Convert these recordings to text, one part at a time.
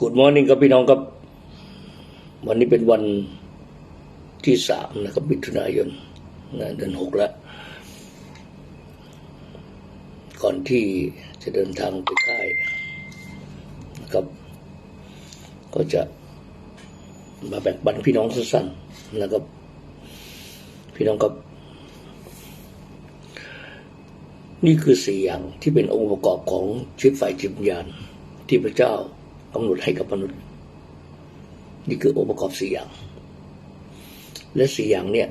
กูดมอร์นิ่งครับพี่น้องครับ วันนี้เป็นวันที่สามนะครับมิถุนายนนะเดือนหกแล้ว ก่อนที่จะเดินทางไปค่ายนะครับ ก็จะมาแบ่งปันพี่น้องสั้นๆนะครับ พี่น้องครับ นี่คือสี่อย่างที่เป็นองค์ประกอบของชีวิตฝ่ายจิตวิญญาณที่พระเจ้า กำหนดให้กับมนุษย์ นี่คือองค์ประกอบสี่อย่าง และสี่อย่างเนี่ย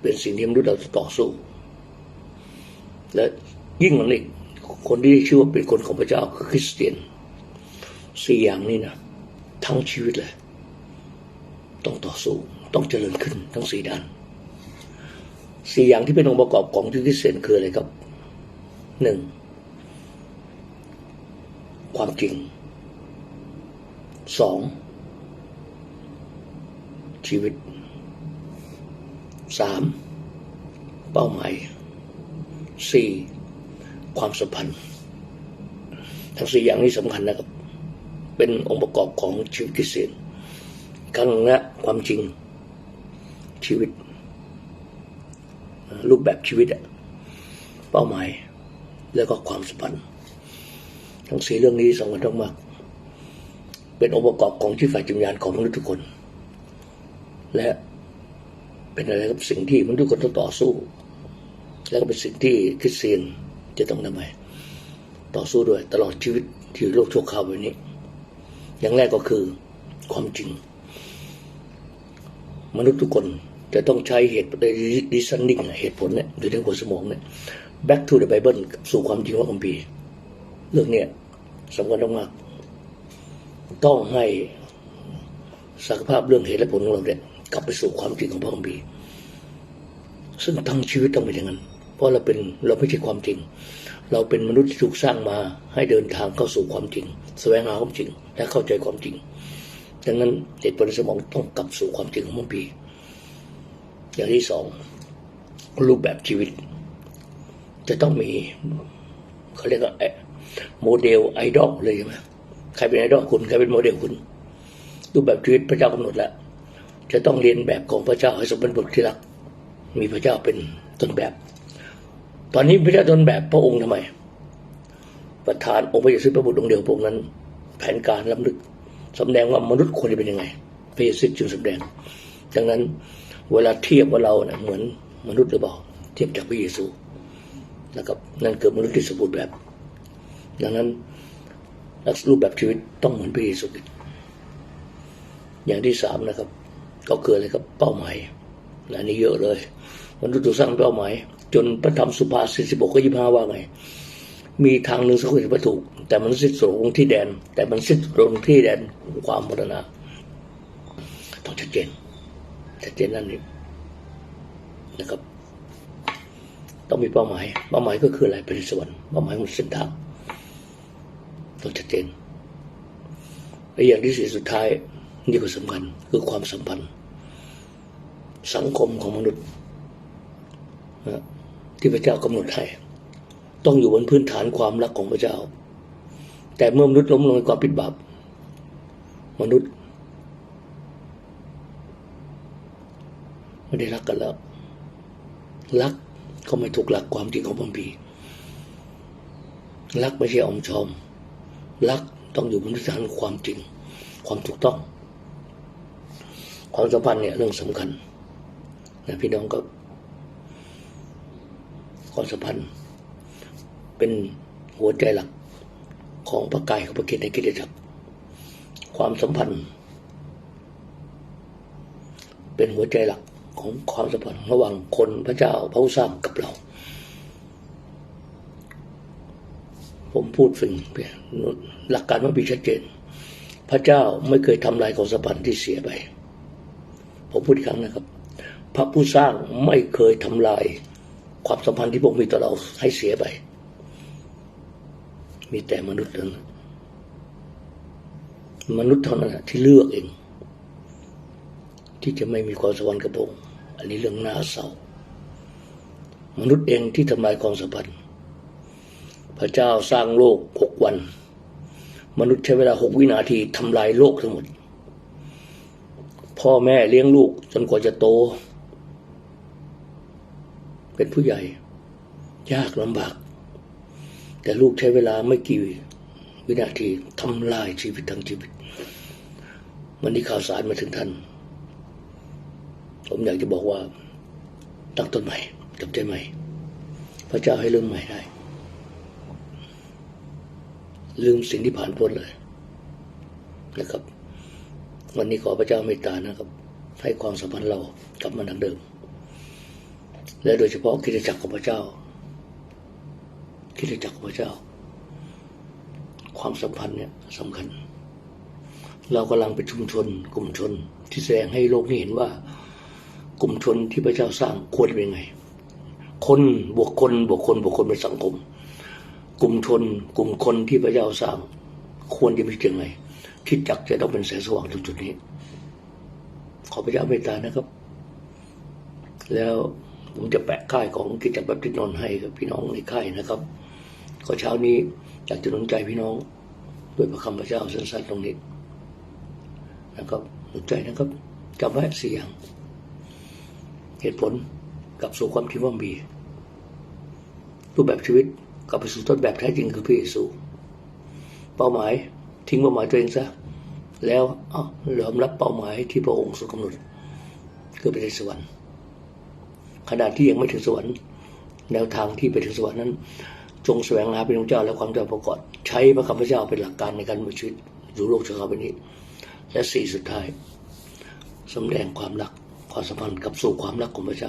เป็นสิ่งที่มนุษย์เราต่อสู้ และยิ่งมันอีกคนที่ชื่อว่าเป็นคนของพระเจ้าคือคริสเตียนสี่อย่างนี้นะทั้งชีวิตเลยต้องต่อสู้ต้องเจริญขึ้นทั้งสี่ด้านสี่อย่างที่เป็นองค์ประกอบของชีวิตคริสเตียนคืออะไรครับหนึ่งความจริง สองชีวิตสามเป้าหมายสี่ความสัมพันธ์ทั้งสี่อย่างนี้สำคัญนะครับ เป็นองค์ประกอบของชีวิตคริสเตียนครั้งนะความจริงชีวิต รูปแบบชีวิตอะเป้าหมาย แล้วก็ความสัมพันธ์ทั้งสี่เรื่องนี้สำคัญมาก เป็นองค์ประกอบของชีวิตฝ่ายจิตวิญญาณของมนุษย์ทุกคน และเป็นอะไรครับสิ่งที่มนุษย์ทุกคนต้องต่อสู้ และก็เป็นสิ่งที่คริสเตียนจะต้องทำไมต่อสู้ด้วยตลอดชีวิตที่โลกชั่วคราวแบบนี้ อย่างแรกก็คือความจริง มนุษย์ทุกคนจะต้องใช้เหตุดิสันนิ่งเหตุผลเนี่ยหรือในหัวสมองเนี่ย back to the Bible สู่ความจริงของคัมภีร์เรื่องเนี้ยสำคัญมากๆ ต้องให้ศักภาพเรื่องเหตุและผลของเราเนี่ยกลับไปสู่ความจริงของพระคัมภีซึ่งทั้งชีวิตต้องเป็นอย่างนั้น เพราะเราเป็นเราไม่ใช่ความจริง เราเป็นมนุษย์ที่ถูกสร้างมาให้เดินทางเข้าสู่ความจริง แสวงหาความจริง และเข้าใจความจริง ดังนั้นเหตุผลในสมองต้องกลับสู่ความจริงของพระคัมภีอย่างที่สองรูปแบบชีวิต จะต้องมีเขาเรียกว่าโมเดลไอดอลเลยใช่ไหม ครเป็นไอดอลคุณใครเป็นโมเดลคุณรูปแบบชีวิตพระเจ้ากำหนดแล้วจะต้องเรียนแบบของพระเจ้าให้สมเป็นบุตรที่รัก มีพระเจ้าเป็นต้นแบบ ตอนนี้พระเจ้าต้นแบบพระองค์ทำไม ประธานองค์พระเยซูพระบุตรองค์เดียวพระองค์นั้น แผนการล้ำลึกสำแดงว่ามนุษย์ควรจะเป็นยังไงพระเยซูจึงสำแดง ดังนั้นเวลาเทียบว่าเราเนะ่ยเหมือนมนุษย์หรือเปล่าเทียบจากพระเยซูนะครับนั่นคือมนุษย์ที่สมบูรณ์แบบ ดังนั้น ลักษณะรูปแบบชีวิตต้องเหมือนพระเยซูอย่างที่สามนะครับ ก็คืออะไรครับเป้าหมายอันนี้เยอะเลยมนุษย์ถูกสร้างเป้าหมาย จนพระธรรมสุภาษิตสิบหกข้อยี่ห้าว่าไง มีทางหนึ่งสักคนวัตถุแต่มันสิ้นสุดลงที่แดน แต่มันสิ้นสุดลงที่แดนความมรณะต้องชัดเจนชัดเจนนั่นนี่นะครับ ต้องมีเป้าหมาย เป้าหมายก็คืออะไรเป็นสวรรค์เป้าหมายของเส้นทาง ต้องชัดเจนและอย่างที่สี่สุดท้ายนี่ก็สำคัญคือความสัมพันธ์ สังคมของมนุษย์ที่พระเจ้ากำหนดให้ต้องอยู่บนพื้นฐานความรักของพระเจ้า แต่เมื่อมนุษย์ล้มลงในความผิดบาปมนุษย์ไม่ได้รักกันแล้ว รักก็ไม่ถูกหลักความจริงของพระพีรักไม่ใช่อมชอม รักต้องอยู่บนพื้นฐานความจริง ความถูกต้อง ความสัมพันธ์เนี่ยเรื่องสำคัญนะพี่น้องก็ความสัมพันธ์ เป็นหัวใจหลักของพระกายของพระเกศในกิจจักรความสัมพันธ์ เป็นหัวใจหลักของความสัมพันธ์ระหว่างคนพระเจ้าพระผู้สร้างกับเรา ผมพูดสิ่งหลักการว่ามีชัดเจน พระเจ้าไม่เคยทำลายความสัมพันธ์ที่เสียไป ผมพูดอีกครั้งนะครับ พระผู้สร้างไม่เคยทำลายความสัมพันธ์ที่พวกมีต่อเราให้เสียไป มีแต่มนุษย์เท่านั้นมนุษย์เท่านั้นที่เลือกเอง ที่จะไม่มีความสัมพันธ์กับพระองค์อันนี้เรื่องน่าเศร้ามนุษย์เองที่ทำลายความสัมพันธ์ พระเจ้าสร้างโลกหกวัน มนุษย์ใช้เวลาหกวินาทีทำลายโลกทั้งหมด พ่อแม่เลี้ยงลูกจนกว่าจะโต เป็นผู้ใหญ่ ยากลำบาก แต่ลูกใช้เวลาไม่กี่วินาทีทำลายชีวิตทั้งชีวิตวันนี้ข่าวสารมาถึงท่าน ผมอยากจะบอกว่าตั้งต้นใหม่จับใจใหม่ พระเจ้าให้เริ่มใหม่ได้ ลืมสิ่งที่ผ่านพ้นเลยนะครับ วันนี้ขอพระเจ้าเมตตานะครับ ให้ความสัมพันธ์เรากลับมาดังเดิม และโดยเฉพาะคริสตจักรของพระเจ้าคริสตจักรของพระเจ้า ความสัมพันธ์เนี่ยสำคัญ เรากำลังเป็นชุมชน กลุ่มชนที่แสดงให้โลกนี้เห็นว่า กลุ่มชนที่พระเจ้าสร้างควรเป็นยังไง คนบวกคนบวกคนบวกคนเป็นสังคม กลุ่มชนกลุ่มคนที่พระเจ้าสร้าง ควรจะเป็นยังไงคิดจักรจะต้องเป็นแสงสว่างตรงจุดนี้ ขอพระเจ้าเมตตานะครับ แล้วผมจะแปะค่ายของกิจจักรแบบที่นนท์ให้กับพี่น้องในค่ายนะครับก็เช้านี้อยากจะหนุนใจพี่น้องด้วยพระคำพระเจ้าสั้นๆตรงนี้นะครับหนุนใจนะครับจำไว้สี่อย่างเหตุผลกับสู่ความที่ว่ามีรูปแบบชีวิต กลับไปสู่ต้นแบบแท้จริงคือพระเยซู เป้าหมายทิ้งเป้าหมายตัวเองซะแล้วอ้าวยอมรับเป้าหมายที่พระองค์ทรงกำหนดคือไปในสวรรค์ขณะที่ยังไม่ถึงสวรรค์แนวทางที่ไปถึงสวรรค์นั้น จงแสวงหาเป็นองค์เจ้าและความเจ้าประกอบใช้พระคำพระเจ้าเป็นหลักการในการดำเนินชีวิตอยู่โลกชะตาใบนี้ และสี่สุดท้ายสำแดงความรักความสัมพันธ์กับสู่ความรักของพระเจ้า